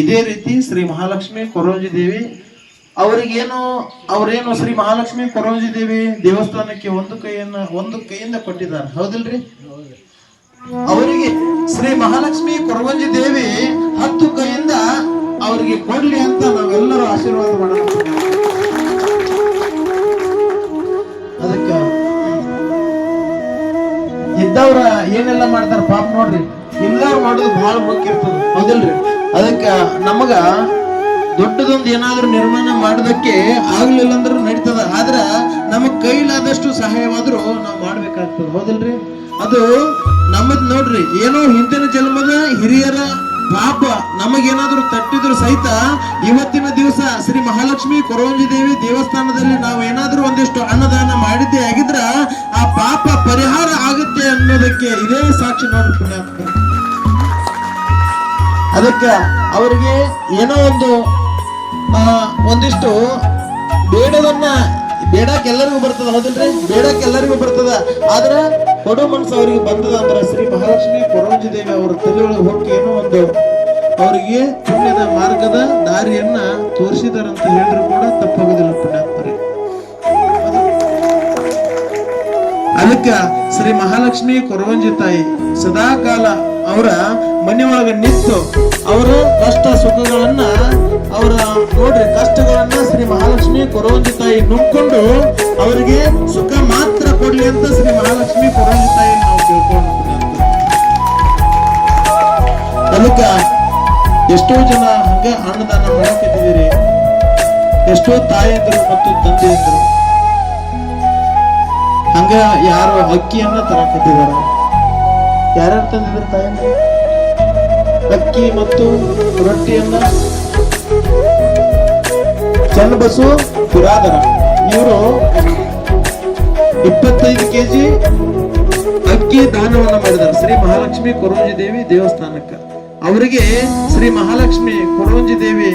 ಇದೇ ರೀತಿ ಶ್ರೀ ಮಹಾಲಕ್ಷ್ಮಿ ಕೊರೋಂಜಿ ದೇವಿ ಅವರಿಗೇನು, ಅವರೇನು ಶ್ರೀ ಮಹಾಲಕ್ಷ್ಮಿ ಕೊರೋಂಜಿ ದೇವಿ ದೇವಸ್ಥಾನಕ್ಕೆ ಒಂದು ಕೈಯನ್ನ, ಒಂದು ಕೈಯಿಂದ ಕೊಟ್ಟಿದ್ದಾರೆ. ಹೌದಿಲ್ರಿ? ಅವರಿಗೆ ಶ್ರೀ ಮಹಾಲಕ್ಷ್ಮಿ ಕೊರವಂಜಿ ದೇವಿ ಹತ್ತು ಕೈಯಿಂದ ಅವರಿಗೆ ಕೊಡ್ಲಿ ಅಂತ ನಾವೆಲ್ಲರೂ ಆಶೀರ್ವಾದ ಮಾಡೋಣ. ಅದಕ್ಕ ಇದ್ದವ್ರ ಏನೆಲ್ಲ ಮಾಡ್ತಾರ ಪಾಪ ನೋಡ್ರಿ. ಎಲ್ಲಾರು ಮಾಡೋದು ಬಹಳ ಮುಖ್ಯ ಇರ್ತದೆ. ಹೌದಿಲ್ರಿ? ಅದಕ್ಕ ನಮಗ ದೊಡ್ಡದೊಂದು ಏನಾದ್ರೂ ನಿರ್ಮಾಣ ಮಾಡೋದಕ್ಕೆ ಆಗ್ಲಿಲ್ಲ ಅಂದ್ರೂ ನಡೀತದ. ಆದ್ರ ನಮಗ್ ಕೈಲಾದಷ್ಟು ಸಹಾಯವಾದ್ರೂ ನಾವು ಮಾಡ್ಬೇಕಾಗ್ತದೆ, ಹೌದಿಲ್ರಿ? ಅದು ನಮ್ಮದ್ ನೋಡ್ರಿ, ಏನೋ ಹಿಂದಿನ ಜನ್ಮದ ಹಿರಿಯರ ಪಾಪ ನಮಗೇನಾದ್ರೂ ತಟ್ಟಿದ್ರು ಸಹಿತ ಇವತ್ತಿನ ದಿವಸ ಶ್ರೀ ಮಹಾಲಕ್ಷ್ಮಿ ಕೊರೋಂಜಿ ದೇವಿ ದೇವಸ್ಥಾನದಲ್ಲಿ ನಾವು ಏನಾದ್ರೂ ಒಂದಿಷ್ಟು ಅನ್ನದಾನ ಮಾಡಿದ್ದೇ ಆಗಿದ್ರ ಆ ಪಾಪ ಪರಿಹಾರ ಆಗುತ್ತೆ ಅನ್ನೋದಕ್ಕೆ ಇದೇ ಸಾಕ್ಷಿ ಪುಣ್ಯಾತ್ಮ. ಅದಕ್ಕೆ ಅವರಿಗೆ ಏನೋ ಒಂದು ಒಂದಿಷ್ಟು ಬೇಡವನ್ನ ಬೇಡಕ್ಕೆ ಎಲ್ಲರಿಗೂ ಬರ್ತದ, ಹೌದಿಲ್ರಿ? ಬೇಡಕ್ಕೆ ಎಲ್ಲರಿಗೂ ಬರ್ತದ. ಆದ್ರೆ ಕೊಡು ಮನಸ್ಸು ಅವರಿಗೆ ಬಂದದ ಅಂದ್ರೆ ಶ್ರೀ ಮಹಾಲಕ್ಷ್ಮಿ ಕೊರೋಂಜಿ ದೇವಿ ಅವರ ತಲೆಯೊಳಗೆ ಹೋಗಿ ಏನೋ ಒಂದು ಅವರಿಗೆ ಪುಣ್ಯದ ಮಾರ್ಗದ ದಾರಿಯನ್ನ ತೋರಿಸಿದಾರಂತ ಹೇಳಿದ್ರು ಕೂಡ ತಪ್ಪಾಗೋದಿಲ್ಲ ಪುಣ್ಯಾತ್ಮರಿ. ಅದಕ್ಕ ಶ್ರೀ ಮಹಾಲಕ್ಷ್ಮಿ ಕೊರವಂಜಿ ತಾಯಿ ಸದಾ ಕಾಲ ಅವರ ಮನೆಯೊಳಗ ನಿಂತು ಅವರು ಕಷ್ಟ ಸುಖಗಳನ್ನ ಅವರ ನೋಡ್ರಿ, ಕಷ್ಟಗಳನ್ನ ಶ್ರೀ ಮಹಾಲಕ್ಷ್ಮಿ ಕೊರವಂಜಿ ತಾಯಿ ನುಕ್ಕೊಂಡು ಅವರಿಗೆ ಸುಖ ಮಾತ್ರ ಕೊಡ್ಲಿ ಅಂತ ಶ್ರೀ ಮಹಾಲಕ್ಷ್ಮಿ ಕೊರವಂಜಿ ತಾಯಿ ನಾವು ತಿಳ್ಕೊಂಡು ಅದಕ್ಕ ಎಷ್ಟೋ ಜನ ಹಂಗ ಅನ್ನದಾನ ಮಾಡಕ್ಕಿದ್ದೀರಿ ಎಷ್ಟೋ ತಾಯಂದಿರು ಮತ್ತು ತಂದೆಯಂದರು. ಹಂಗ ಯಾರು ಅಕ್ಕಿಯನ್ನ ತರಕತ್ತಿದಾರ ಯಾರ್ಯಾರು ತಂದಿದ್ರು ತಾಯಂದಿರು? ಅಕ್ಕಿ ಮತ್ತು ರೊಟ್ಟಿಯನ್ನ. ಚನ್ನಬಸು ಪುರಾದರ ಇವರು ಇಪ್ಪತ್ತೈದು ಕೆಜಿ ಅಕ್ಕಿ ದಾನವನ್ನ ಮಾಡಿದ್ದಾರೆ. ಶ್ರೀ ಮಹಾಲಕ್ಷ್ಮಿ ಕೊರೋಂಜಿ ದೇವಿ ದೇವಸ್ಥಾನಕ್ಕ. ಅವರಿಗೆ ಶ್ರೀ ಮಹಾಲಕ್ಷ್ಮಿ ಕೊರೋಂಜಿ ದೇವಿ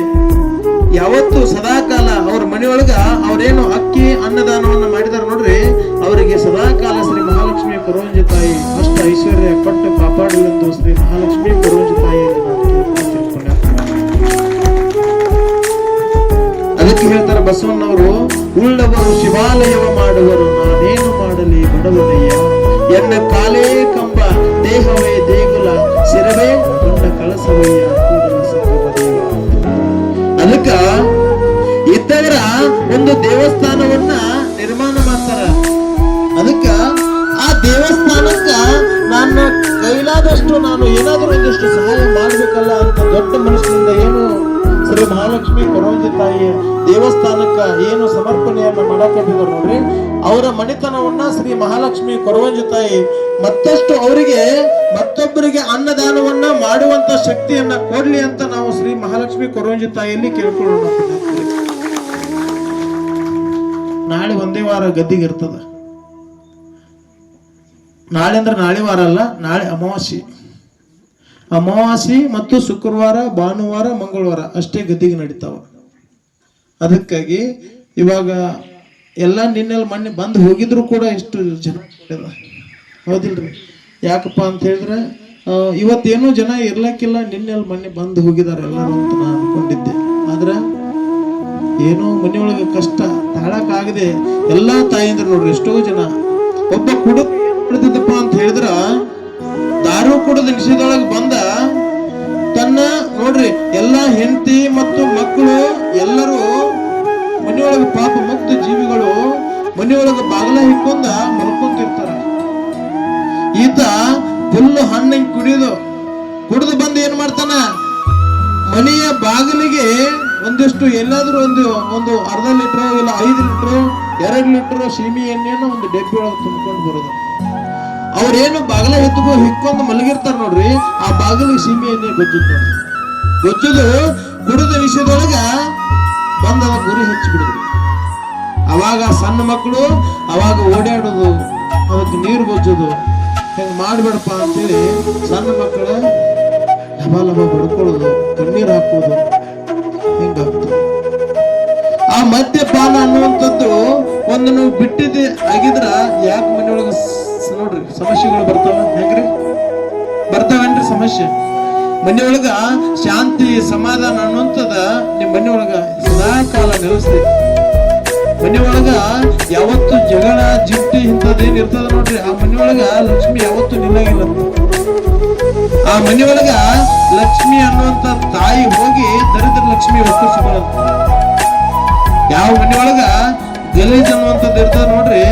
ಯಾವತ್ತು ಸದಾಕಾಲ ಅವ್ರ ಮನೆಯೊಳಗ ಅವ್ರೇನು ಅಕ್ಕಿ ಅನ್ನದಾನವನ್ನ ಮಾಡಿದಾರ ನೋಡ್ರಿ, ಅವರಿಗೆ ಸದಾಕಾಲ ಕೊರೋಂಜಿ ತಾಯಿ, ಅಷ್ಟು ಐಶ್ವರ್ಯ ಕೊಟ್ಟು ಕಾಪಾಡಲೆಂದು ಶ್ರೀ ಮಹಾಲಕ್ಷ್ಮಿ ಕೊರೋಂಜಿ ತಾಯಿ ಅದಕ್ಕೆ ಹೇಳ್ತಾರೆ ಬಸವಣ್ಣವರು, ಉಳ್ಳವರು ಶಿವಾಲಯವ ಮಾಡುವರು, ನಾನೇನು ಮಾಡಲಿ ಬಡವನಯ್ಯ ಎನ್ನ ಕಾಲೇ ಕಂಬ, ದೇಹವೇ ದೇಗುಲ ಶಿರವೇ ದೊಡ್ಡ ಕಳಸವಯ್ಯ ಅದಕ್ಕ ಇದ್ದವರ ಒಂದು ದೇವಸ್ಥಾನವನ್ನ ದೇವಸ್ಥಾನಕ್ಕ ನಾನು ಕೈಲಾದಷ್ಟು ನಾನು ಏನಾದರೂ ಒಂದಿಷ್ಟು ಸಹಾಯ ಮಾಡಬೇಕಲ್ಲ ಅಂತ ದೊಡ್ಡ ಮನಸ್ಸಿನಿಂದ ಏನು ಶ್ರೀ ಮಹಾಲಕ್ಷ್ಮಿ ಕೊರೋಜಿ ತಾಯಿ ದೇವಸ್ಥಾನಕ್ಕ ಏನು ಸಮರ್ಪಣೆಯನ್ನು ಮಾಡಕತ್ತಿದ್ರು ನೋಡ್ರಿ? ಅವರ ಮಣಿತನವನ್ನ ಶ್ರೀ ಮಹಾಲಕ್ಷ್ಮಿ ಕೊರವಂಜಿ ತಾಯಿ ಮತ್ತಷ್ಟು ಅವರಿಗೆ, ಮತ್ತೊಬ್ಬರಿಗೆ ಅನ್ನದಾನವನ್ನ ಮಾಡುವಂತ ಶಕ್ತಿಯನ್ನ ಕೊಡ್ಲಿ ಅಂತ ನಾವು ಶ್ರೀ ಮಹಾಲಕ್ಷ್ಮಿ ಕೊರವಂಜಿ ತಾಯಿಯಲ್ಲಿ ಕೇಳ್ಕೊಳ್ಳೋಣ ನಾಳೆ ಒಂದೇ ವಾರ ಗದ್ದಿಗೆ ಇರ್ತದ. ನಾಳೆ ಅಂದ್ರೆ ನಾಳೆ ವಾರ ಅಲ್ಲ, ನಾಳೆ ಅಮಾವಾಸ್ಯೆ. ಅಮಾವಾಸ್ಯೆ ಮತ್ತು ಶುಕ್ರವಾರ, ಭಾನುವಾರ, ಮಂಗಳವಾರ ಅಷ್ಟೇ ಗದ್ದಿಗೆ ನಡೀತಾವ. ಅದಕ್ಕಾಗಿ ಇವಾಗ ಎಲ್ಲ ನಿನ್ನೆಲ್ಲ ಮೊನ್ನೆ ಬಂದು ಹೋಗಿದ್ರು ಕೂಡ ಎಷ್ಟು ಜನ. ಹೌದಿಲ್ರಿ? ಯಾಕಪ್ಪ ಅಂತ ಹೇಳಿದ್ರೆ ಇವತ್ತೇನೂ ಜನ ಇರ್ಲಕ್ಕಿಲ್ಲ ನಿನ್ನೆಲ್ಲಿ ಮೊನ್ನೆ ಬಂದು ಹೋಗಿದ್ದಾರೆ ಎಲ್ಲರೂ ಅಂತ ನಾನು ಅನ್ಕೊಂಡಿದ್ದೆ. ಆದ್ರೆ ಏನೋ ಮನೆಯೊಳಗೆ ಕಷ್ಟ ತಾಳಕ್ಕಾಗದೆ ಎಲ್ಲ ತಾಯಂದಿರು ನೋಡ್ರಿ, ಎಷ್ಟೋ ಜನ. ಒಬ್ಬ ಕುಡುಕ ಕುಡಿದಿದ್ದಪ್ಪ ಅಂತ ಹೇಳಿದ್ರ, ದಾರು ಕುಡಿದ ನಿಷೇಧೊಳಗೆ ಬಂದ, ತನ್ನ ನೋಡ್ರಿ, ಎಲ್ಲಾ ಹೆಂಡತಿ ಮತ್ತು ಮಕ್ಕಳು ಎಲ್ಲರೂ ಮನೆಯೊಳಗೆ ಪಾಪ ಮುಕ್ತ ಜೀವಿಗಳು ಮನೆಯೊಳಗೆ ಬಾಗಲ ಹಿಕ್ಕೊಂಡ ಮಲ್ಕೊಂತಿರ್ತಾರ. ಈತ ಫುಲ್ಲು ಹಣ್ಣಿಗೆ ಕುಡಿಯೋದು ಕುಡಿದು ಬಂದು ಏನ್ ಮಾಡ್ತಾನ? ಮನೆಯ ಬಾಗಿಲಿಗೆ ಒಂದಿಷ್ಟು ಎಲ್ಲಾದ್ರೂ ಒಂದು ಒಂದು ಅರ್ಧ ಲೀಟ್ರ್ ಇಲ್ಲ ಐದು ಲೀಟ್ರು, ಎರಡು ಲೀಟ್ರ್ ಸೀಮಿ ಎಣ್ಣೆಯನ್ನು ಒಂದು ಡಬ್ಬಿ ಒಳಗೆ ತುಂಬಿಕೊಂಡು ಬರೋದು. ಅವ್ರೇನು ಬಾಗಲ ಎತ್ಕೊ ಹಿಕ್ಕೊಂಡು ಮಲಗಿರ್ತಾರ ನೋಡ್ರಿ, ಆ ಬಾಗಲಿಗೆ ಸೀಮೆಯನ್ನೇ ಗೊಜ್ಜುದು ಗೊಜ್ಜುದು ಕುಡಿದ ವಿಷಯದೊಳಗ ಬಂದ ಗುರಿ ಹಚ್ಚಿಬಿಡುದು ಅವಾಗ ಸಣ್ಣ ಮಕ್ಕಳು ಅವಾಗ ಓಡಾಡೋದು, ಅದಕ್ಕೆ ನೀರು ಗೊಜ್ಜೋದು ಹೆಂಗ್ ಮಾಡ್ಬೇಡಪ್ಪ ಅಂತೇಳಿ ಸಣ್ಣ ಮಕ್ಕಳ ಲಭ ಲಭ ಬಡ್ಕೊಳ್ಳೋದು, ಕಣ್ಣೀರು ಹಾಕೋದು ಹಿಂಗಾಗ್ತದೆ ಆ ಮದ್ಯಪಾನ ಅನ್ನುವಂಥದ್ದು ಒಂದು ಬಿಟ್ಟಿದ್ದೆ ಆಗಿದ್ರ ಯಾಕೆ ಮನೆಯೊಳಗೆ ಸಮಸ್ಯೆಗಳು ಬರ್ತಾವ ಹೆಂಗ್ರಿ? ಬರ್ತಾವೇನ್ರಿ ಸಮಸ್ಯೆ? ಮನೆಯೊಳಗ ಶಾಂತಿ, ಸಮಾಧಾನ ಅನ್ನುವಂಥದ ನಿಮ್ಮ ಮನೆಯೊಳಗ ಸದಾ ಕಾಲ ನೆಲೆಸ್ತೈತಿ. ಮನೆಯೊಳಗ ಯಾವತ್ತು ಜಗಳ, ಜಿಟ್ಟಿ ಇಂಥದ್ದೇನು ಇರ್ತದ ನೋಡ್ರಿ. ಆ ಮನೆಯೊಳಗ ಲಕ್ಷ್ಮಿ ಯಾವತ್ತು ನಿಲ್ಲಂಗಿಲ್ಲ ಆ ಮನೆಯೊಳಗ ಲಕ್ಷ್ಮಿ ಅನ್ನುವಂತ ತಾಯಿ ಹೋಗಿ ದರಿದ್ರ ಲಕ್ಷ್ಮಿ ಒಕ್ಕರಿಸಿಕೊಳ್ಳಂತ ಯಾವ ಮನೆಯೊಳಗ ಗಲೀಜ್ ಅನ್ನುವಂಥದ್ದು ಇರ್ತದ ನೋಡ್ರಿ,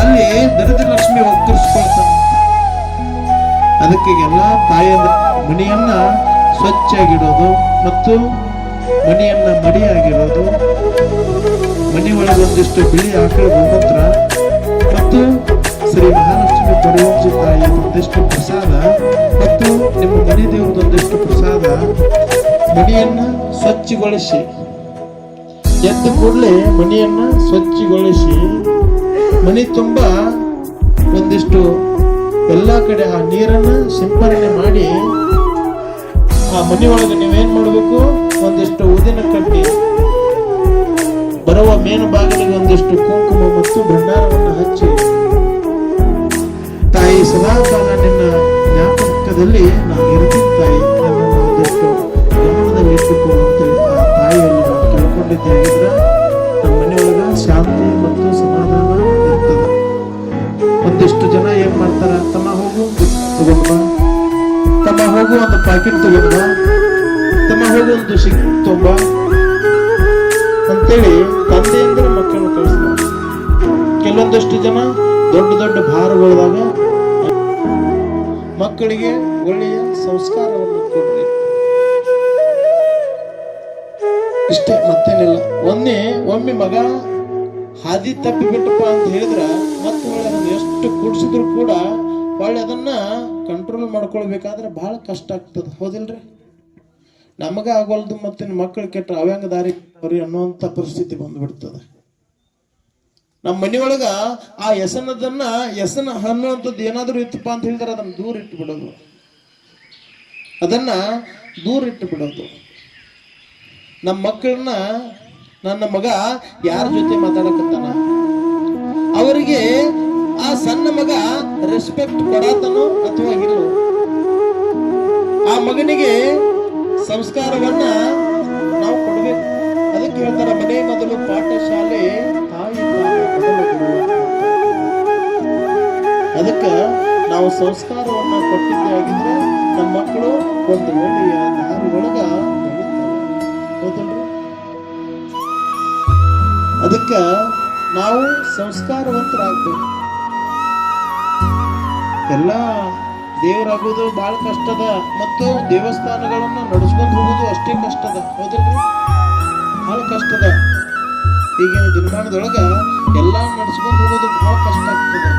ಅಲ್ಲಿ ದರಿದ್ರ ಲಕ್ಷ್ಮಿ ಒಕ್ಕರಿಸ್ಕೊಳ್ತಾನೆ ಅದಕ್ಕೆ ಎಲ್ಲ ತಾಯಿಯಂದ್ರ ಮನೆಯನ್ನ ಸ್ವಚ್ಛಾಗಿಡೋದು ಮತ್ತು ಮನೆಯನ್ನ ಮಡಿಯಾಗಿರೋದು ಮನೆ ಒಳಗೆ ಒಂದಿಷ್ಟು ಬಿಳಿ ಆಕಳ ಗೋಮೂತ್ರ ಮತ್ತು ಶ್ರೀ ಮಹಾಲಕ್ಷ್ಮಿ ಪರಿವಂಶಿ ತಾಯಿ ಒಂದಿಷ್ಟು ಪ್ರಸಾದ ಮತ್ತು ನಿಮ್ಮ ಮನೆ ದೇವರದ ಒಂದಿಷ್ಟು ಪ್ರಸಾದ ಮನೆಯನ್ನ ಸ್ವಚ್ಛಗೊಳಿಸಿ. ಎದ್ದ ಕೂಡಲೇ ಮನೆಯನ್ನ ಸ್ವಚ್ಛಗೊಳಿಸಿ. ಮನೆ ತುಂಬ ಒಂದಿಷ್ಟು ಎಲ್ಲ ಕಡೆ ಆ ನೀರನ್ನ ಸಿಂಪರಣೆ ಮಾಡಿ ಆ ಮನೆ ಒಳಗೆ ನೀವೇನು ಮಾಡಬೇಕು? ಒಂದಿಷ್ಟು ಉದಿನ ಕಟ್ಟಿ ಬರುವ ಮೇನು ಬಾಗಿಲಿಗೆ ಒಂದಿಷ್ಟು ಕುಂಕುಮ ಮತ್ತು ಭಂಡಾರವನ್ನು ಹಚ್ಚಿ. ತಾಯಿ ಸದಾಕಾಲ ನಿನ್ನ ಜ್ಞಾಪಕದಲ್ಲಿ ನಾನು ಇರ್ತೀನಿ ತಾಯಿ. ನನ್ನನ್ನು ಒಂದಿಷ್ಟು ಗಮನದಲ್ಲಿ ಇಟ್ಟುಕೋ ಅಂತೇಳಿ ಆ ತಾಯಿಯಲ್ಲಿ ನಾವು ಕಳ್ಕೊಂಡಿದ್ದೇವೆ ನಮ್ಮ ಮನೆಯೊಳಗೆ ಶಾಂತಿ ಮಾಡ್ತಾರ ತಮ್ಮ ಹೋಗು ತಗೊಂಡ್ ತಮ್ಮ ಹೋಗು ಒಂದು ಪ್ಯಾಕೆಟ್ ತಗೊಂಡ್ ಬಾ ತಮ್ಮ ಹೋಗು ಒಂದು ಸಿಕ್ ತಗೊಂಬ ಅಂತೇಳಿ ತಂದೆಯಿಂದ ಮಕ್ಕಳನ್ನು ಕಳಿಸ್ತಾರೆ. ಕೆಲವೊಂದಷ್ಟು ಜನ ದೊಡ್ಡ ದೊಡ್ಡ ಭಾರಗಳದಾಗ ಮಕ್ಕಳಿಗೆ ಒಳ್ಳೆಯ ಸಂಸ್ಕಾರವನ್ನು ಕೊಡ್ರಿ. ಇಷ್ಟೇ ಮತ್ತೇನಿಲ್ಲ. ಒಮ್ಮೆ ಒಮ್ಮೆ ಮಗ ಹಾದಿ ತಪ್ಪಿ ಬಿಟ್ಟಪ್ಪ ಅಂತ ಹೇಳಿದ್ರ ಮತ್ತೆ ಅದನ್ನ ಎಷ್ಟು ಕುಡಿಸಿದ್ರು ಕೂಡ ಹೊಳ್ಳಿ ಅದನ್ನ ಕಂಟ್ರೋಲ್ ಮಾಡ್ಕೊಳ್ಬೇಕಾದ್ರೆ ಬಹಳ ಕಷ್ಟ ಆಗ್ತದ. ಹೌದಿಲ್ರಿ? ನಮಗ ಆಗೋಲ್ದು ಮತ್ತೆ ಮಕ್ಕಳು ಕೆಟ್ಟ ಅವ್ಯಾಂಗ ದಾರಿ ಅನ್ನುವಂತ ಪರಿಸ್ಥಿತಿ ಬಂದ್ಬಿಡ್ತದೆ. ನಮ್ಮ ಮನೆಯೊಳಗ ಆ ಎಸನದನ್ನ, ಎಸನ ಅನ್ನುವಂಥದ್ದು ಏನಾದರೂ ಇತ್ತಪ್ಪ ಅಂತ ಹೇಳಿದ್ರೆ ಅದನ್ನ ದೂರ ಇಟ್ಟು ಬಿಡೋದು ಅದನ್ನ ದೂರ ಇಟ್ಟು ಬಿಡೋದು ನಮ್ಮ ಮಕ್ಕಳನ್ನ ನನ್ನ ಮಗ ಯಾರ ಜೊತೆ ಮಾತಾಡಕತ್ತಾನ? ಅವರಿಗೆ ಆ ಸಣ್ಣ ಮಗ ರೆಸ್ಪೆಕ್ಟ್ ಕೊಡಾತನೋ ಅಥವಾ ಇಲ್ಲೋ? ಆ ಮಗನಿಗೆ ಸಂಸ್ಕಾರವನ್ನ ನಾವು ಕೊಡ್ಬೇಕು. ಅದಕ್ಕೆ ಹೇಳ್ತಾರೆ, ಮನೆ ಮೊದಲು ಪಾಠಶಾಲೆ ತಾಯಿ ಅದಕ್ಕೆ ನಾವು ಸಂಸ್ಕಾರವನ್ನ ಕೊಟ್ಟಿದ್ದೆ ಆಗಿದ್ರೆ ನಮ್ಮ ಮಕ್ಕಳು ಒಂದು ಒಳ್ಳೆಯ ದಾರಿ ಒಳಗ ಹೌದಲ್ರಿ ಅದಕ್ಕೆ ನಾವು ಸಂಸ್ಕಾರವಂತರಾಗಬೇಕು. ಎಲ್ಲ ದೇವರಾಗೋದು ಭಾಳ ಕಷ್ಟದ ಮತ್ತು ದೇವಸ್ಥಾನಗಳನ್ನು ನಡೆಸ್ಕೊಂಡು ಹೋಗೋದು ಅಷ್ಟೇ ಕಷ್ಟದ ಹೌದಲ್ರಿ ಭಾಳ ಕಷ್ಟದ. ಈಗಿನ ದಿನಮಾನದೊಳಗೆ ಎಲ್ಲ ನಡೆಸ್ಕೊಂಡು ಹೋಗೋದು ಭಾಳ ಕಷ್ಟ ಆಗ್ತದೆ.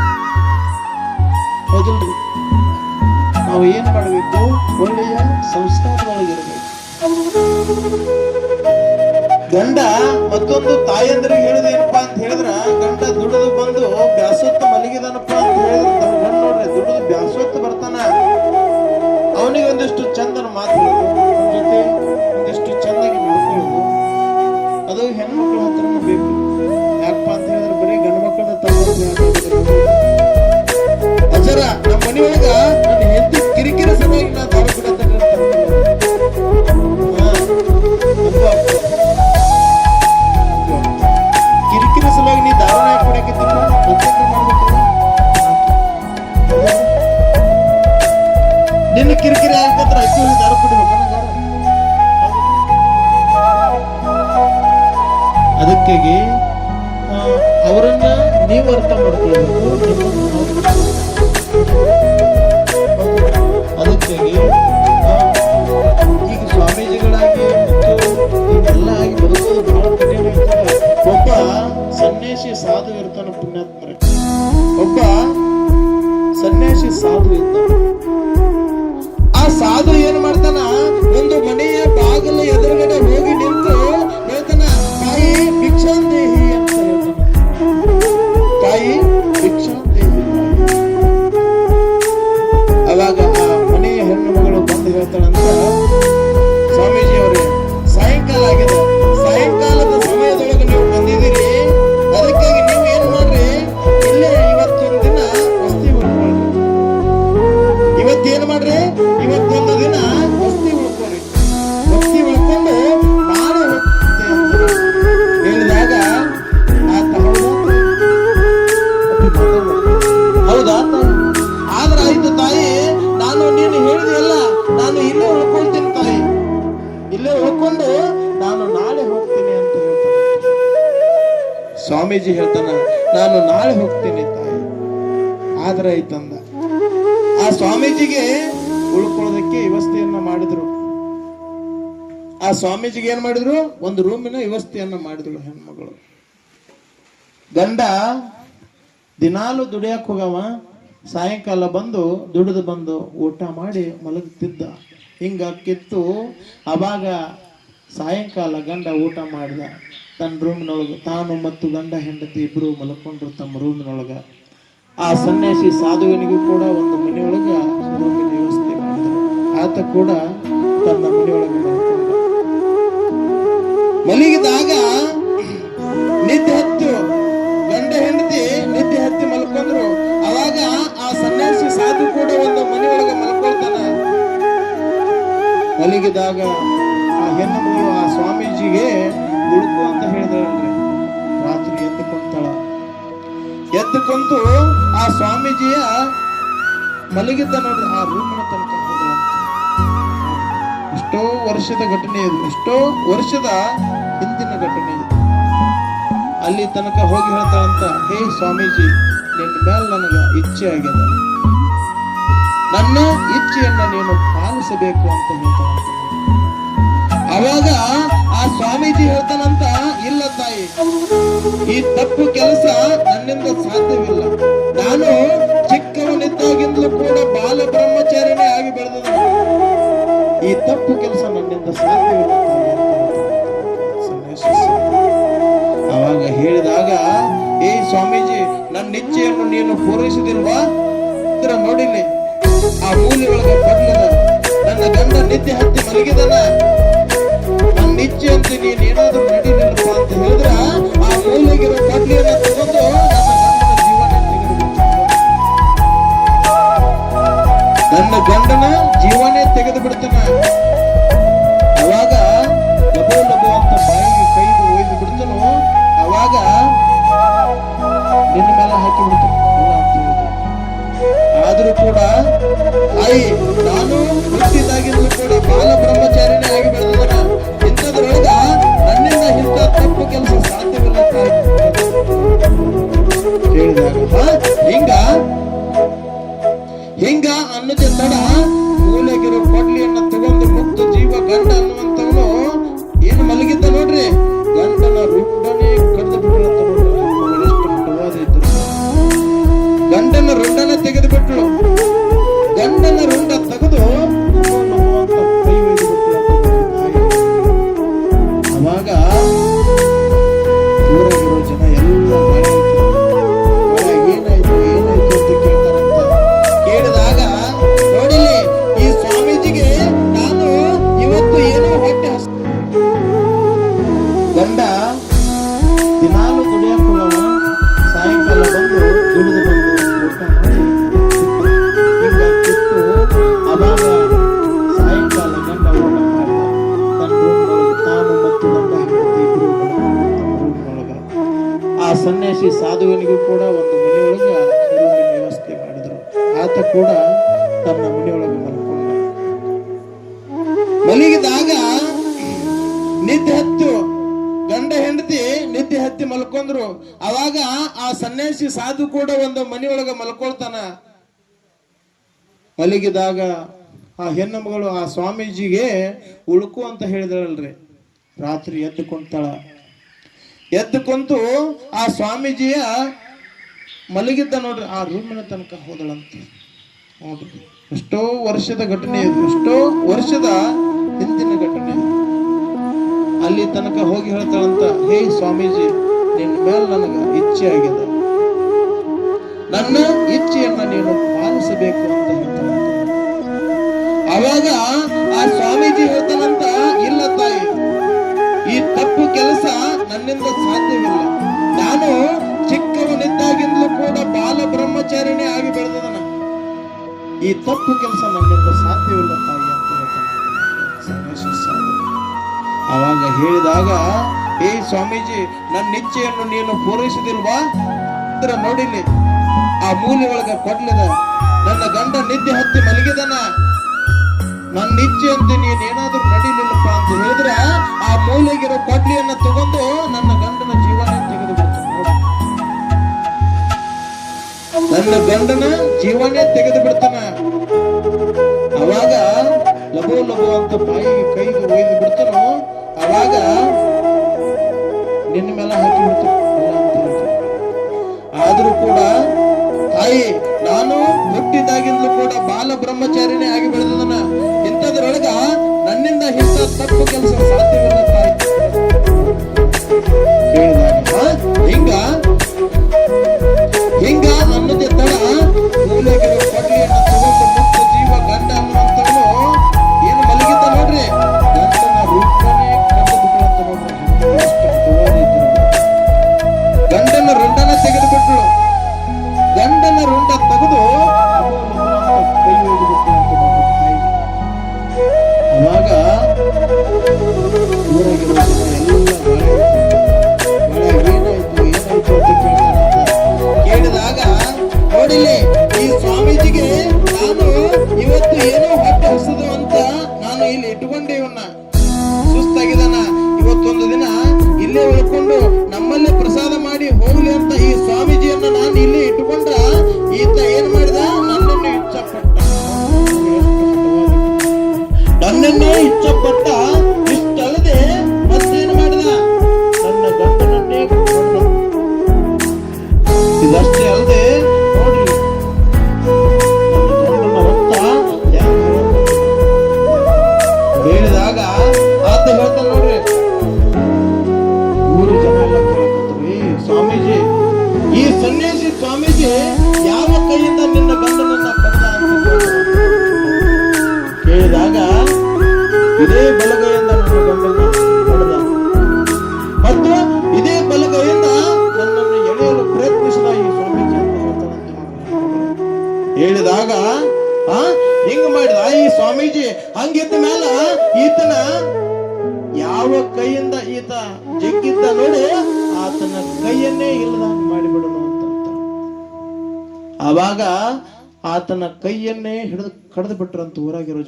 ಹೌದಲ್ರಿ? ನಾವು ಏನು ಮಾಡಬೇಕು? ಒಳ್ಳೆಯ ಸಂಸ್ಕಾರದೊಳಗಿರಬೇಕು. ಗಂಡ ಮತ್ತೊಂದು ತಾಯಂದ್ರಿಗೆ ಹೇಳುದು, ಏನಪ್ಪಾ ಅಂತ ಹೇಳಿದ್ರ, ಗಂಡ ದುಡಿದು ಬಂದು ಬ್ಯಾಸೊತ್ತ ಮಲಗಿದನಪ್ಪ ಅಂತ ಹೇಳಿದ್ರೆ. ತಮ್ಮ ಗಂಡ ನೋಡ್ರಿ, ದುಡಿದು ಬ್ಯಾಸೊತ್ತು ಬರ್ತಾನ. ಸಾಧು ಇರ್ತಾನ ಪುಣ್ಯಾತ್ಮರೇ ಒಬ್ಬ ಸನ್ಯಾಸಿ ಸಾಧು ಇರ್ತಾನ ಸ್ವಾಮೀಜಿಗೆ ಏನ್ ಮಾಡಿದ್ರು? ಒಂದು ರೂಮಿನ ವ್ಯವಸ್ಥೆಯನ್ನ ಮಾಡಿದ್ರು ಹೆಣ್ಮಗಳು. ಗಂಡ ದಿನಾಲು ದುಡಿಯಕ್ ಹೋಗವ, ಸಾಯಂಕಾಲ ಬಂದು ದುಡಿದು ಬಂದು ಊಟ ಮಾಡಿ ಮಲಗುತ್ತಿದ್ದ. ಹಿಂಗ ಕಿತ್ತು ಅವಾಗ ಸಾಯಂಕಾಲ ಗಂಡ ಊಟ ಮಾಡಿದ. ತನ್ನ ರೂಮ್ನೊಳಗೆ ತಾನು ಮತ್ತು ಗಂಡ ಹೆಂಡತಿ ಇಬ್ರು ಮಲ್ಕೊಂಡ್ರು ತಮ್ಮ ರೂಮ್ನೊಳಗ. ಆ ಸನ್ಯಾಸಿ ಸಾಧುವಿನಿಗೂ ಕೂಡ ಒಂದು ಮನೆಯೊಳಗ ರೂಮಿನ ವ್ಯವಸ್ಥೆ ಮಾಡಿದ್ರು. ಆತ ಕೂಡ ತನ್ನ ಮನೆಯೊಳಗೆ ಮಲಗಿದಾಗ ನಿದ್ದೆ ಹತ್ತು. ಗಂಡ ಹೆಂಡತಿ ನಿದ್ದೆ ಹತ್ತಿ ಮಲ್ಕೊಂಡ್ರು. ಅವಾಗ ಆ ಸನ್ಯಾಸಿ ಸಾಧು ಕೂಡ ಒಂದು ಮನೆಯೊಳಗೆ ಮಲ್ಕೊಳ್ತಾನ. ಮಲಗಿದಾಗ ಆ ಹೆಣ್ಣು ಮಗಳು ಆ ಸ್ವಾಮೀಜಿಗೆ ಉಳುಕು ಅಂತ ಹೇಳಿದಳಲ್ರಿ ರಾತ್ರಿ ಎದ್ದು ಕುಂತಾಳ. ಎದ್ದು ಕುಂತು ಆ ಸ್ವಾಮೀಜಿಯ ಮಲಗಿದ್ದ ನೋಡ್ರಿ, ಆ ರೂಮಿನ ತನಕ. ಎಷ್ಟೋ ವರ್ಷದ ಘಟನೆ ಇದು. ಎಷ್ಟೋ ವರ್ಷದ ಹಿಂದಿನ ಘಟನೆ. ಅಲ್ಲಿ ತನಕ ಹೋಗಿ ಹೇಳ್ತಾಳಂತ ಹೇ ಸ್ವಾಮೀಜಿ ನಿನ್ನ ಮೇಲೆ ನನಗೆ ಇಚ್ಛೆ ಆಗ್ಯದ ನನ್ನ ಇಚ್ಛೆಯನ್ನ ನೀನು ಪಾಲಿಸಬೇಕು ಅಂತ ಹೇಳ್ತಾಳಂತ ಅವಾಗ ಆ ಸ್ವಾಮೀಜಿ ಹೇಳ್ತಾನಂತ, ಇಲ್ಲ ತಾಯಿ, ಈ ತಪ್ಪು ಕೆಲಸ ನನ್ನಿಂದ ಸಾಧ್ಯವಿಲ್ಲ. ನಾನು ಚಿಕ್ಕವನಿದ್ದಾಗಿಂದಲೂ ಕೂಡ ಬಾಲ ಬ್ರಹ್ಮಚಾರಿನೇ ಆಗಿ ಬೆಳೆದ ಈ ತಪ್ಪು ಕೆಲಸ ನನ್ನಿಂದ ಸಾಧ್ಯವಿಲ್ಲ. ಇಚ್ಛೆಯನ್ನು ನೀನು ಪೂರೈಸುದಿಲ್ವಾ ಇದ್ರ ನೋಡಿಲಿ ಆ ಮೂಲಿ ಒಳಗ ನನ್ನ ಗಂಡ ನಿದ್ದೆ ಹತ್ತಿ ಮಲಗಿದನ? ನನ್ನ ನಿಚ್ಚೆಯಂತೆ ನೀನ್ ಏನಾದ್ರೂ ನಡೀಲಿಲ್ಲಪ್ಪ ಅಂತ ಹೇಳಿದ್ರ? ಆ ಮೂಲೆಗಿರೋ ಪಡ್ಲಿಯನ್ನ ತಗೊಂಡು ನನ್ನ ಗಂಡನ ಜೀವನೇ ತೆಗೆದು ಬಿಡ್ತಾನ ನಿನ್ನ ಮೇಲೆ ಹಾಕಿ ಅಂತ ಆದ್ರೂ ಕೂಡ ತಾಯಿ ಸನ್ಯಾಸಿ ಸಾಧುವಿನಿಗೂ ಕೂಡ ಒಂದು ಮನೆಯೊಳಗೆ ವ್ಯವಸ್ಥೆ ಮಾಡಿದ್ರು. ಆತ ಕೂಡ ತನ್ನ ಮನೆಯೊಳಗೆ ಮಲ್ಕೊಂಡ ಮಲಗಿದಾಗ ನಿದ್ದೆ ಹತ್ತು. ಗಂಡ ಹೆಂಡತಿ ನಿದ್ದೆ ಹತ್ತಿ ಮಲ್ಕೊಂಡ್ರು. ಅವಾಗ ಆ ಸನ್ಯಾಸಿ ಸಾಧು ಕೂಡ ಒಂದು ಮನೆಯೊಳಗೆ ಮಲ್ಕೊಳ್ತಾನ. ಮಲಗಿದಾಗ ಆ ಹೆಣ್ಣು ಮಗಳು ಆ ಸ್ವಾಮೀಜಿಗೆ ಉಳುಕು ಅಂತ ಹೇಳಿದಳಲ್ರಿ. ರಾತ್ರಿ ಎದ್ದು ಕುಂತಾಳ ಎದ್ದು ಕುಂತು ಆ ಸ್ವಾಮೀಜಿಯ ಮಲಗಿದ್ದ ನೋಡ್ರಿ, ಆ ರೂಮಿನ ತನಕ ಹೋದಳಂತ. ನೋಡ್ರಿ, ಎಷ್ಟೋ ವರ್ಷದ ಘಟನೆ ಇದು, ಎಷ್ಟೋ ವರ್ಷದ ಹಿಂದಿನ ಘಟನೆ ಅಲ್ಲಿ ತನಕ ಹೋಗಿ ಹೇಳ್ತಾಳಂತ, ಹೇ ಸ್ವಾಮೀಜಿ ನಿನ್ನ ಮೇಲೆ ನನಗೆ ಇಚ್ಛೆ ಆಗಿದೆ. ನನ್ನ ಇಚ್ಛೆಯನ್ನ ನೀನು ಪಾಲಿಸಬೇಕು ಅಂತ ಹೇಳ್ತಾಳಂತ. ಅವಾಗ ಆ ಸ್ವಾಮೀಜಿ ಹೇಳ್ತಾನಂತ, ಇಲ್ಲ ತಾಯಿ, ಈ ತಪ್ಪು ಕೆಲಸ ನನ್ನಿಂದ ಸಾಧ್ಯವಿಲ್ಲ. ನಾನು ಚಿಕ್ಕವನಿದ್ದಾಗಿಂದಲೂ ಕೂಡ ಬಾಲ ಬ್ರಹ್ಮಚಾರಿನೇ ಆಗಿ ಬೆಳೆದದನ ಈ ತಪ್ಪು ಕೆಲಸ ನನ್ನಿಂದ ಸಾಧ್ಯವಿಲ್ಲ ತಾಯಿ ಅಂತ ಅವಾಗ ಹೇಳಿದಾಗ, ಏ ಸ್ವಾಮೀಜಿ ನನ್ನ ಇಚ್ಛೆಯನ್ನು ನೀನು ಪೂರೈಸುದಿಲ್ವಾ? ಇದ್ರ ನೋಡಿಲಿ ಆ ಮೂಲೆ ಒಳಗ ಕೊಡ್ಲಿದ. ನನ್ನ ಗಂಡ ನಿದ್ದೆ ಹತ್ತಿ ಮಲಗಿದನ ನನ್ನ ಇಚ್ಛೆ ಅಂತ ನೀನ್ ಹೇಳಿದ್ರೆ ಆ ಮೂಲೆಗಿರೋ ಬಡ್ಲಿಯನ್ನ ತಗೊಂಡು ನನ್ನ ಗಂಡನ ಜೀವನ ತೆಗೆದು ನನ್ನ ಗಂಡನ ಜೀವನೇ ತೆಗೆದು ಬಿಡ್ತಾನ ಅವಾಗ ಲಘು ಲಘು ಅಂತ ಬಾಯಿ ಕೈಗೆ ಒಯ್ದು ಬಿಡ್ತಾನೋ, ಅವಾಗ ನಿನ್ನ ಮೇಲೆ ಹಾಕಿ ಆದ್ರೂ ಕೂಡ ತಾಯಿ, ನಾನು ಹುಟ್ಟಿದಾಗಿಂದಲೂ ಕೂಡ ಬಾಲ ಬ್ರಹ್ಮಚಾರಿನೇ ಆಗಿ ಬೆಳೆದದನ ತಪ್ಪು ಕೆಲಸ ಸಾಧ್ಯವಿಲ್ಲ ಹಿಂಗ? ಹಿಂಗ? ತಡ ಮೂಲೆಗಿರೋ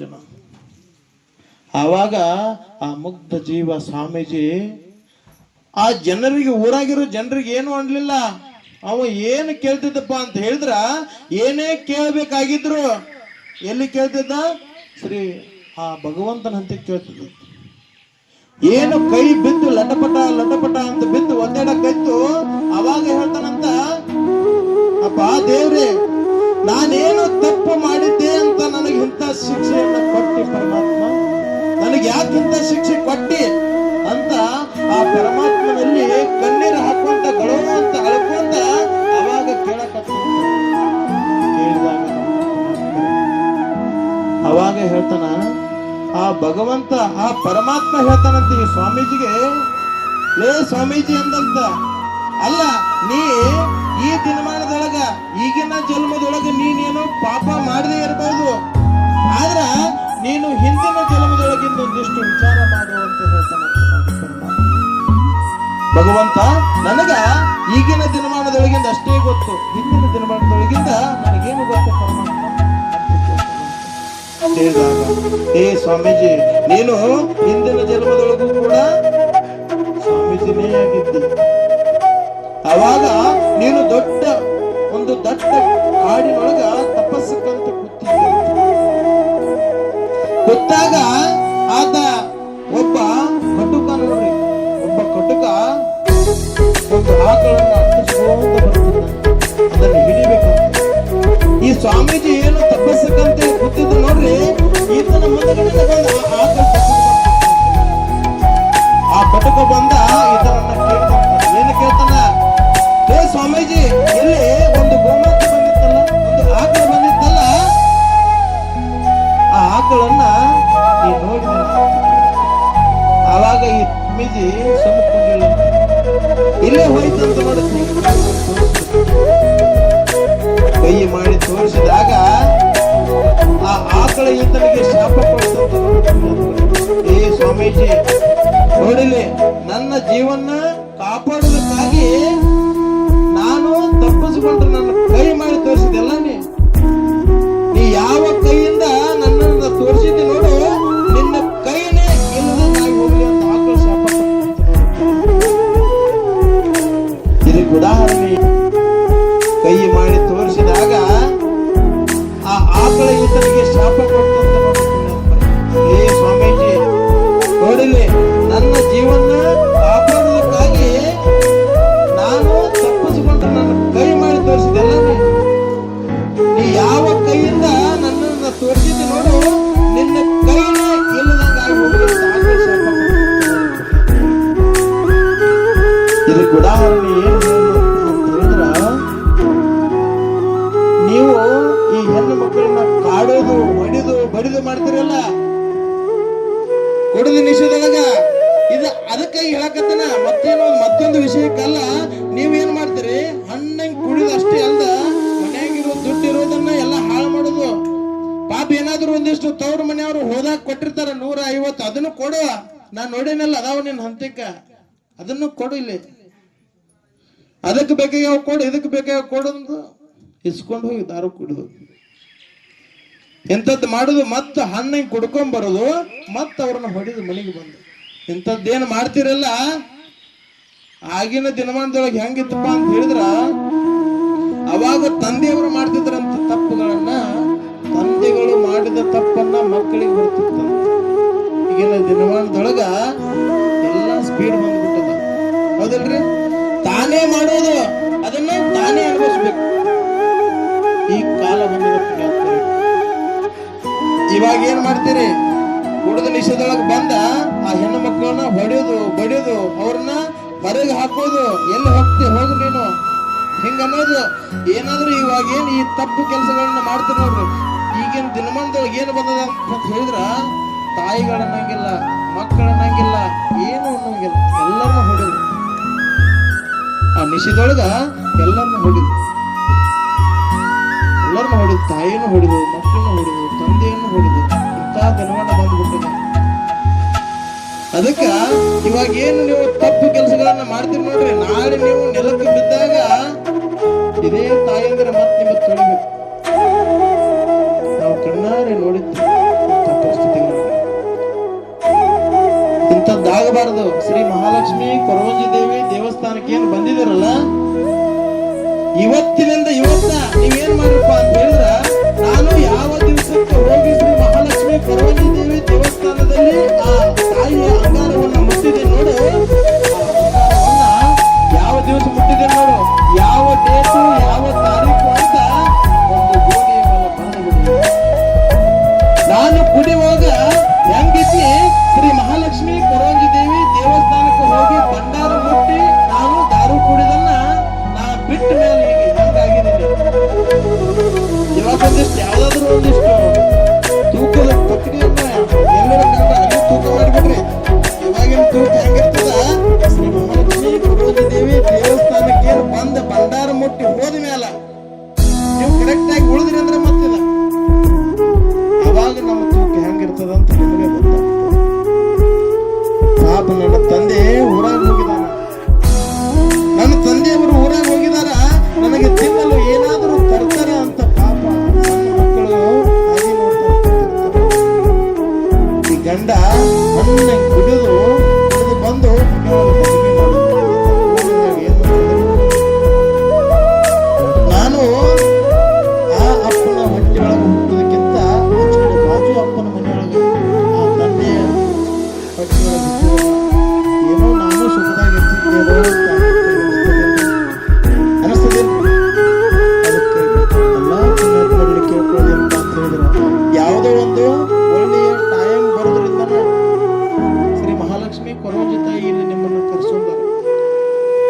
ಊರಾಗಿರೋ ಜನ ಆವಾಗ ಆ ಮುಗ್ಧ ಜೀವ ಸ್ವಾಮೀಜಿ ಆ ಜನರಿಗೆ, ಊರಾಗಿರೋ ಜನರಿಗೆ ಏನು ಅನ್ಲಿಲ್ಲ? ಅವ ಏನು ಕೇಳ್ತಿದ್ದಪ್ಪ ಅಂತ ಹೇಳಿದ್ರ, ಏನೇ ಕೇಳಬೇಕಾಗಿದ್ರು, ಎಲ್ಲಿ ಕೇಳ್ತಿದ್ದ? ಶ್ರೀ ಆ ಭಗವಂತನ ಅಂತ ಕೇಳ್ತಿದ್ದ. ಏನು ಕೈ ಬಿದ್ದು ಲಟಪಟ ಲಟಪಟ ಅಂತ ಬಿದ್ದು ಒದ್ದಾಡಕ್ಕಾಯ್ತು ಅವಾಗ ಹೇಳ್ತಾನಂತ ಅಪ್ಪ ದೇವ್ರೆ, ನಾನೇನು ತಪ್ಪು ಮಾಡಿದ್ದೆ ಇಂಥ ಶಿಕ್ಷೆಯನ್ನ ಕೊಟ್ಟಿ ಪರಮಾತ್ಮ? ನನಗೆ ಯಾಕಿಂತ ಶಿಕ್ಷೆ ಕೊಟ್ಟಿ? ಅಂತ ಆ ಪರಮಾತ್ಮನಲ್ಲಿ ಕಣ್ಣೀರು ಹಾಕುವಂತ ಗಳೋಂತ ಅಳ್ಕೊಂತ ಅವಾಗ ಕೇಳಕ ಅವಾಗ ಹೇಳ್ತಾನ, ಆ ಭಗವಂತ, ಆ ಪರಮಾತ್ಮ ಹೇಳ್ತಾನಂತ ಈ ಸ್ವಾಮೀಜಿಗೆ. ಲೇ ಸ್ವಾಮೀಜಿ ಅಂದಂತ, ಅಲ್ಲ, ನೀ ಈ ದಿನಮಾನದೊಳಗ, ಈಗಿನ ಜನ್ಮದೊಳಗ ನೀನೇನು ಪಾಪ ಮಾಡದೇ ಇರಬಹುದು ನೀನು ಹಿಂದಿನ ಜನ್ಮದೊಳಗಿಂದ ಒಂದಿಷ್ಟು ವಿಚಾರ ಮಾಡುವಂತೆ ಭಗವಂತ, ನನಗ ಈಗಿನ ದಿನಮಾನದೊಳಗಿಂದ ಅಷ್ಟೇ ಗೊತ್ತು. ಹಿಂದಿನ ದಿನಮಾನದೊಳಗಿಂದ ನನಗೇನು ಗೊತ್ತು ಪರಮಾತ್ಮ? ಏ ಸ್ವಾಮೀಜಿ, ನೀನು ಹಿಂದಿನ ಜನ್ಮದೊಳಗೂ ಕೂಡ ಸ್ವಾಮೀಜಿನೇ ಆಗಿದ್ದಿ. ಅವಾಗ ನೀನು ದೊಡ್ಡ, ಒಂದು ದಟ್ಟ ಕಾಡಿನೊಳಗ ತಪಸ್ಸಕ್ಕಂತ ಒಂದು ಆಕಳನ್ನ ಈ ಸ್ವಾಮೀಜಿ ಏನು ತಪಸ್ಸಕ್ಕಂತ ಕೂತಿದ್ದ ನೋಡ್ರಿ, ಈತನ ಮುಂದಗಡೆ ಬಂದ ಆ ಪಟಕ ಬಂದ ಈತನನ್ನ ಕೇಳ್ತಾನ ಏನು ಕೇಳ್ತಾನ? ಏ ಸ್ವಾಮೀಜಿ ಇಲ್ಲಿ ಒಂದು ಗೋಮಾತೆ ಬಂದಿತ್ತಲ್ಲ, ಒಂದು ಆ ಆಕಳನ್ನ ನೀ ನೋಡಿದ ಆವಾಗ ಈ ಸ್ವಾಮೀಜಿ ಸುಮ್ಮಕೊಂಡಿಲ್ಲ ಈತನಿಗೆ ಶಾಪ. ಏ ಸ್ವಾಮೀಜಿ ನೋಡಿಲಿ ನನ್ನ ಜೀವನ ಕಾಪಾಡೋದಕ್ಕಾಗಿ ನಾನು ತಪ್ಪಿಸಿಕೊಂಡು ನನ್ನ ಏನಾದ್ರು ಒಂದಿಷ್ಟು ತವ್ರ ಮನೆಯವರು ಹೋದಾಗ ಕೊಟ್ಟಿರ್ತಾರ ನೂರ ಐವತ್ತು ಅದನ್ನು ಕೊಡು. ನಾ ನೋಡೇನಲ್ಲ, ಅದಾವ ನಿನ್ ಹಂತಿಕ ಅದನ್ನು ಕೊಡು ಇಲ್ಲಿ. ಅದಕ್ಕೆ ಬೇಕಾಗ್ಯಾವ ಕೊಡು, ಇದಕ್ಕೆ ಬೇಕಾಗ್ಯಾವ ಕೊಡು ಅಂತ ಇಸ್ಕೊಂಡು ಹೋಗಿ ದಾರು ಕುಡಿದು. ಇಂಥದ್ದು ಮಾಡುದು ಮತ್ತ ಹಣ್ಣಿಗೆ ಕುಡ್ಕೊಂಡ್ ಬರೋದು, ಮತ್ತ ಅವ್ರನ್ನ ಹೊಡೆದು ಮನೆಗೆ ಬಂದು. ಇಂಥದ್ದೇನು ಮಾಡ್ತಿರಲ್ಲ? ಆಗಿನ ದಿನಮಾನದೊಳಗೆ ಹೆಂಗಿತ್ತಪ್ಪ ಅಂತ ಹೇಳಿದ್ರ, ಅವಾಗ ತಂದೆಯವರು ಮಾಡ್ತಿದ್ರಂತ ತಪ್ಪುಗಳನ್ನ ತಂದೆಗಳು ಮಾಡಿದ ತಪ್ಪನ್ನ ಮಕ್ಕಳಿಗೆ ಬರ್ತಿತ್ತಂತ ಈಗಿನ ದಿನಮಾನದೊಳಗ ಎಲ್ಲ ಸ್ಪೀಡ್ ಬಂದ್ಬಿಟ್ಟದ. ಹೌದಲ್ರಿ? ತಾನೇ ಮಾಡೋದು, ಅದನ್ನ ತಾನೇ ಅನುಭವಿಸ್ಬೇಕು. ಈ ಕಾಲ ಬಂದ ಇವಾಗ ಏನ್ ಮಾಡ್ತೀರಿ? ಕುಡಿದ ನಿಷೇಧದೊಳಗೆ ಬಂದ, ಆ ಹೆಣ್ಣು ಮಕ್ಕಳನ್ನ ಹೊಡೆಯೋದು ಬಡಿಯೋದು ಅವ್ರನ್ನ ಹೊರಗೆ ಹಾಕೋದು, ಎಲ್ಲಿ ಹೋಗ್ತಿ, ಹೋಗು ನೀನು. ಹಿಂಗ ಅನ್ನೋದು ಏನಾದ್ರೂ ಇವಾಗ ಏನು ಈ ತಪ್ಪು ಕೆಲಸಗಳನ್ನ ಮಾಡ್ತೀರಿ ನೋಡ್ರಿ ಈಗಿನ ದಿನಮಾನದೊಳಗೆ ಏನು ಬಂದದ ಅಂತ ಹೇಳಿದ್ರ, ತಾಯಿಗಳನ್ನಂಗಿಲ್ಲ, ಮಕ್ಕಳನ್ನಂಗಿಲ್ಲ, ಏನು ಅನ್ನಂಗಿಲ್ಲ, ಎಲ್ಲರನ್ನೂ ಹೊಡೆದು. ಆ ನಿಷೇಧೊಳಗ ಎಲ್ಲರನ್ನೂ ಹೊಡೆದು. ಎಲ್ಲರನ್ನು ಹೊಡೆದು, ತಾಯಿಯನ್ನು ಹೊಡೆದು, ಮಕ್ಕಳನ್ನು ಹೊಡೆದು, ತಂದೆಯನ್ನು ಹೊಡೆದು, ಇಂಥ ದಿನಮಾನ ಬಂದ್ಬಿಟ್ಟಿದೆ. ಅದಕ್ಕ ಇವಾಗ ಏನು ನೀವು ತಪ್ಪು ಕೆಲಸಗಳನ್ನ ಮಾಡ್ತೀರಿ ನೋಡ್ರಿ, ನಾಳೆ ನೀವು ನೆಲಕ್ಕೆ ಬಿದ್ದಾಗ ಇದೇ ತಾಯಂದಿರ ಮತ್ತೆ ನಿಮಗೆ ತೊಳಿಬೇಕು. ಇಂಥದ್ದಾಗಬಾರದು ಶ್ರೀ ಮಹಾಲಕ್ಷ್ಮಿ ಕೊರವಂಜಿ ದೇವಿ ದೇವಸ್ಥಾನಕ್ಕೆ ಏನು ಬಂದಿದಿರಲ್ಲ ಇವತ್ತಿನಿಂದ ಇವತ್ತ ನೀವೇನ್ ಮಾಡಿರಪ್ಪ ಅಂತ ಹೇಳಿದ್ರ, ನಾನು ಯಾವ ದಿವಸಕ್ಕೆ ಹೋಗಿ ಶ್ರೀ ಮಹಾಲಕ್ಷ್ಮಿ ಕೊರವಂಜಿ ದೇವಿ ದೇವಸ್ಥಾನದಲ್ಲಿ ಆ ತಾಯಿಯ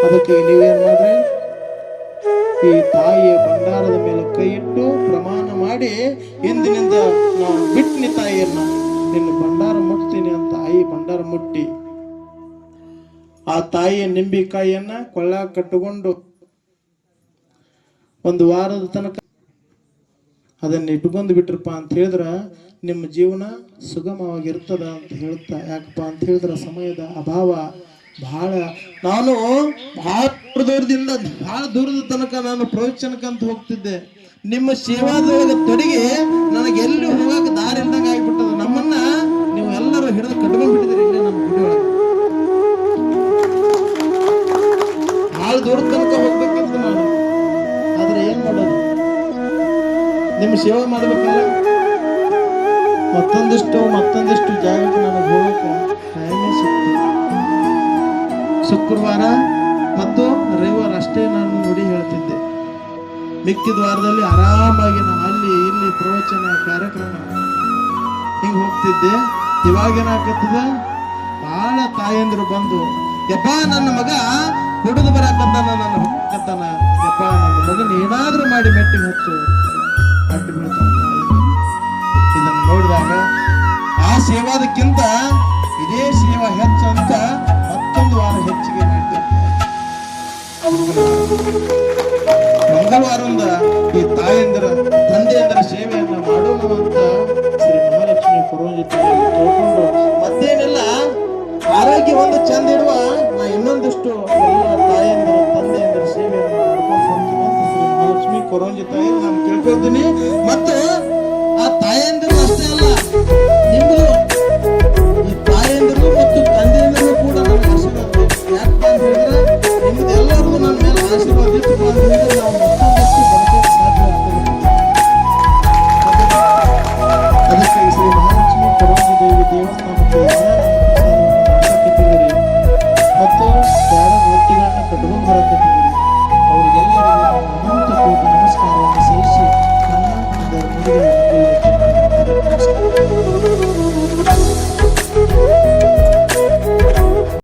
ಅದಕ್ಕೆ ನೀವೇನು ಮಾಡ್ರಿ ಈ ತಾಯಿಯ ಭಂಡಾರದ ಮೇಲೆ ಕೈ ಇಟ್ಟು ಪ್ರಮಾಣ ಮಾಡಿ ಇಂದಿನಿಂದ ನಾವು ಬಿಟ್ನಿ ತಾಯಿಯನ್ನ. ನಿನ್ನ ಭಂಡಾರ ಮುಟ್ತೀನಿ ಅಂತ ತಾಯಿ ಭಂಡಾರ ಮುಟ್ಟಿ. ಆ ತಾಯಿಯ ನಿಂಬಿಕಾಯಿಯನ್ನ ಕೊಳ್ಳ ಕಟ್ಟಿಕೊಂಡು ಒಂದು ವಾರದ ತನಕ ಅದನ್ನ ಇಟ್ಕೊಂಡು ಬಿಟ್ರಪ್ಪ ಅಂತ ಹೇಳಿದ್ರ ನಿಮ್ಮ ಜೀವನ ಸುಗಮವಾಗಿರ್ತದ ಅಂತ ಹೇಳ್ತಾ, ಯಾಕಪ್ಪ ಅಂತ ಹೇಳಿದ್ರ ಸಮಯದ ಅಭಾವ ಬಹಳ ನಾನು ಬಹಳ ದೂರದಿಂದ, ಬಹಳ ದೂರದ ತನಕ ನಾನು ಪ್ರವಚನಕ್ಕಂತ ಹೋಗ್ತಿದ್ದೆ. ನಿಮ್ಮ ಸೇವಾದೊಳಗೆ ತೊಡಗಿ ನನಗೆ ಎಲ್ಲಿ ಹೋಗಕ್ಕೆ ದಾರಿ ಇಲ್ದಂಗ ಆಗಿಬಿಟ್ಟದ. ನಮ್ಮನ್ನ ನೀವು ಎಲ್ಲರೂ ಹಿಡಿದು ಕಟ್ಕೊಂಡ್ಬಿಟ್ಟಿದ್ರಿ ಇಲ್ಲೇ ನಮ್ಮ ಗುಡಿ ಒಳಗೆ ಬಹಳ ದೂರದ ತನಕ ಹೋಗ್ಬೇಕಂತ ನಾನು. ಆದ್ರೆ ಏನ್ ಮಾಡೋದು? ನಿಮ್ಮ ಸೇವೆ ಮಾಡ್ಬೇಕಲ್ಲ? ಮತ್ತೊಂದಿಷ್ಟು ಮತ್ತೊಂದಿಷ್ಟು ಜಾಗಕ್ಕೆ ನನಗೆ ಹೋಗಕ್ಕೆ ಶುಕ್ರವಾರ ಮತ್ತು ರವಿವಾರ ಅಷ್ಟೇ ನಾನು ನುಡಿ ಹೇಳ್ತಿದ್ದೆ. ಮಿಕ್ಕಿದ ವಾರದಲ್ಲಿ ಆರಾಮಾಗಿ ನಾನು ಅಲ್ಲಿ ಇಲ್ಲಿ ಪ್ರವಚನ ಕಾರ್ಯಕ್ರಮ ಹಿಂಗೆ ಹೋಗ್ತಿದ್ದೆ. ಇವಾಗೇನಾಗತ್ತದ ಭಾಳ ತಾಯಂದ್ರು ಬಂದು ಯಪ್ಪ ನನ್ನ ಮಗ ಕುಡಿದು ಬರಾಕತ್ತಾನ ನನ್ನ ಹೊಕ್ಕತ್ತಾನ ಯಪ್ಪ ನನ್ನ ಮಗನ ಏನಾದರೂ ಮಾಡಿ ಮೆಟ್ಟಿಗೆ ಹಚ್ಚು. ಅಡ್ಡು ಇದನ್ನು ನೋಡಿದಾಗ, ಆ ಸೇವಾದಕ್ಕಿಂತ ಇದೇ ಸೇವಾ ಹೆಚ್ಚು ಅಂತ ಮತ್ತೊಂದು ವಾರ ಹೆಚ್ಚಿಗೆ ಮಂಗಳವಾರದಿಂದ ಈ ತಾಯಂದಿರ, ತಂದೆಯಂದರ ಸೇವೆಯನ್ನ ಮಾಡೋಣ ಅಂತ ಶ್ರೀ ಮಹಾಲಕ್ಷ್ಮಿ ಪುರೋಹಿತ ತಿಳ್ಕೊಂಡು ಮತ್ತೇನೆಲ್ಲ ಆರೋಗ್ಯ ಒಂದು ಚಂದ ಇಡುವ ನಾ ಇನ್ನೊಂದಿಷ್ಟು ಎಲ್ಲ ತಾಯಂದಿರ, ತಂದೆಯಂದರ ಸೇವೆಯನ್ನು ಮಾಡ್ಕೊಂಡು ಶ್ರೀ ಮಹಾಲಕ್ಷ್ಮಿ ಕೊರೋಂಜಿ ತಾಯಿ ನಾನು ತಿಳ್ಕೊಳ್ತೀನಿ ಮತ್ತು